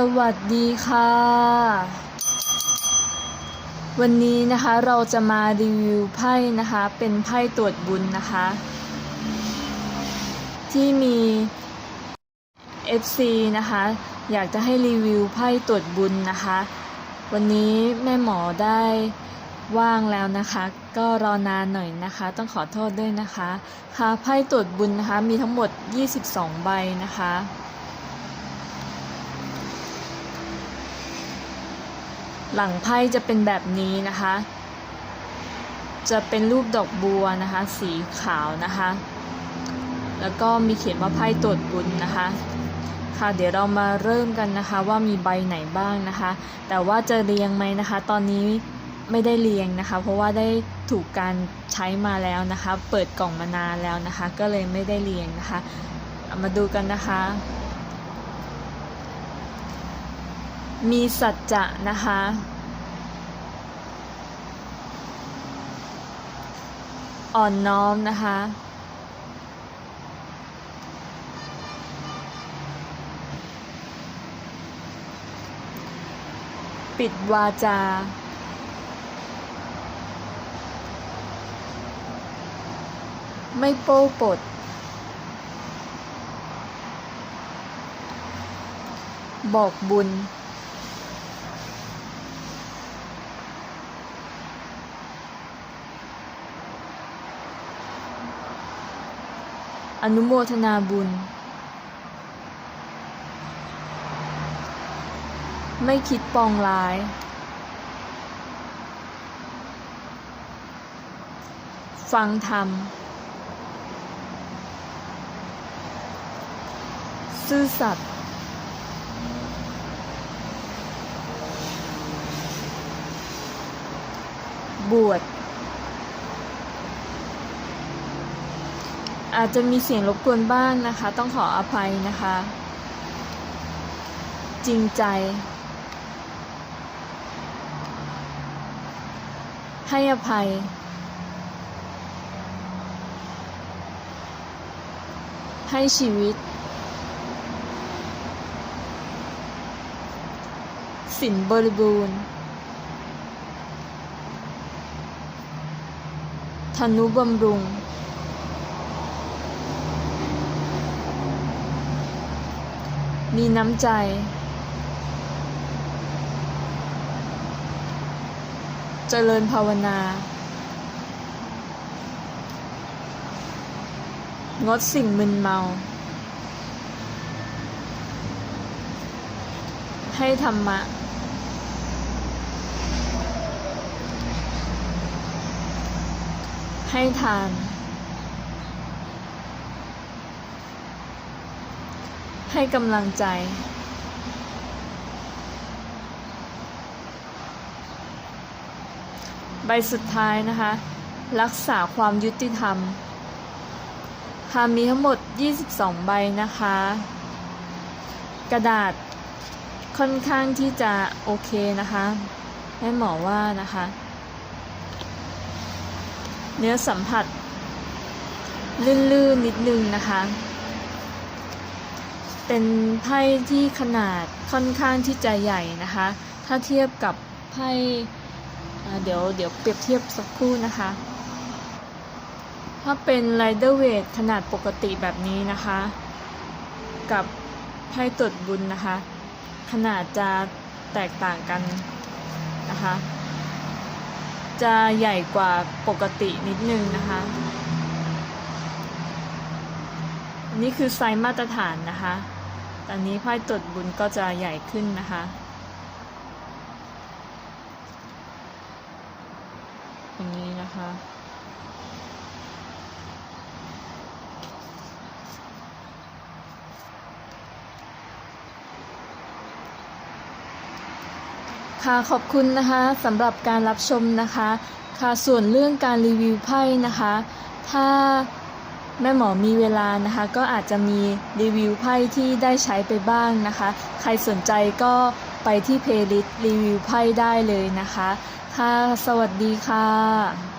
สวัสดีค่ะ วันนี้นะคะเราจะมารีวิวไพ่นะคะ เป็นไพ่ตรวจบุญนะคะ ที่มี FC นะคะ อยากจะให้รีวิวไพ่ตรวจบุญนะคะ วันนี้แม่หมอได้ว่างแล้วนะคะ ก็รอนานหน่อยนะคะ ต้องขอโทษด้วยนะคะ ค่ะไพ่ตรวจบุญนะคะ มีทั้งหมด 22 ใบนะคะ หลังไพ่จะเป็นแบบนี้นะคะ จะเป็นรูปดอกบัวนะคะ สีขาวนะคะ แล้วก็มีเขียนว่าไพ่ตรวจบุญนะคะ ค่ะเดี๋ยวเรามาเริ่มกันนะคะว่ามีใบไหนบ้างนะคะ แต่ว่าจะเรียงไหมนะคะ ตอนนี้ไม่ได้เรียงนะคะ เพราะว่าได้ถูกการใช้มาแล้วนะคะ เปิดกล่องมานานแล้วนะคะ ก็เลยไม่ได้เรียงนะคะามาดูกันนะคะ มีสัจจะนะคะ อ่อนน้อมนะคะ ปิดวาจาไม่โป้ปด บอกบุญ อนุโมทนาบุญ ไม่คิดปองร้าย ฟังธรรม ซื่อสัตย์บวช อาจจะมีเสียงรบกวนบ้างนะคะ ต้องขออภัยนะคะ จริงใจ ให้อภัย ให้ชีวิต สินบริบูรณ์ธนุบำรุง มีน้ำใจ เจริญภาวนา งดสิ่งมึนเมา ให้ธรรมะ ให้ทาน ให้กำลังใจ ใบสุดท้ายนะคะ รักษาความยุติธรรมค่ะมีทั้งหมด 22 ใบนะคะ กระดาษค่อนข้างที่จะโอเคนะคะแม่หมอว่านะคะ เนื้อสัมผัส ลื่นๆนิดนึงนะคะ เป็นไพ่ที่ขนาดค่อนข้างที่จะใหญ่นะคะ ถ้าเทียบกับไพ่เดี๋ยวเดี๋ยวเปรียบเทียบสักครู่นะคะ ถ้าเป็นไรเดอร์เวทขนาดปกติแบบนี้นะคะ กับไพ่ตรวจบุญนะคะ ขนาดจะแตกต่างกันนะคะ จะใหญ่กว่าปกตินิดนึงนะคะอันนี่คือไซส์มาตรฐานนะคะ ตอนนี้ไพ่ตรวจบุญก็จะใหญ่ขึ้นนะคะอย่างนี้นะคะค่ะขอบคุณนะคะสำหรับการรับชมนะคะ ค่ะส่วนเรื่องการรีวิวไพ่นะคะ ถ้า แม่หมอมีเวลานะคะ ก็อาจจะมีรีวิวไพ่ที่ได้ใช้ไปบ้างนะคะ ใครสนใจก็ไปที่เพลย์ลิสต์รีวิวไพ่ได้เลยนะคะ ค่ะ สวัสดีค่ะ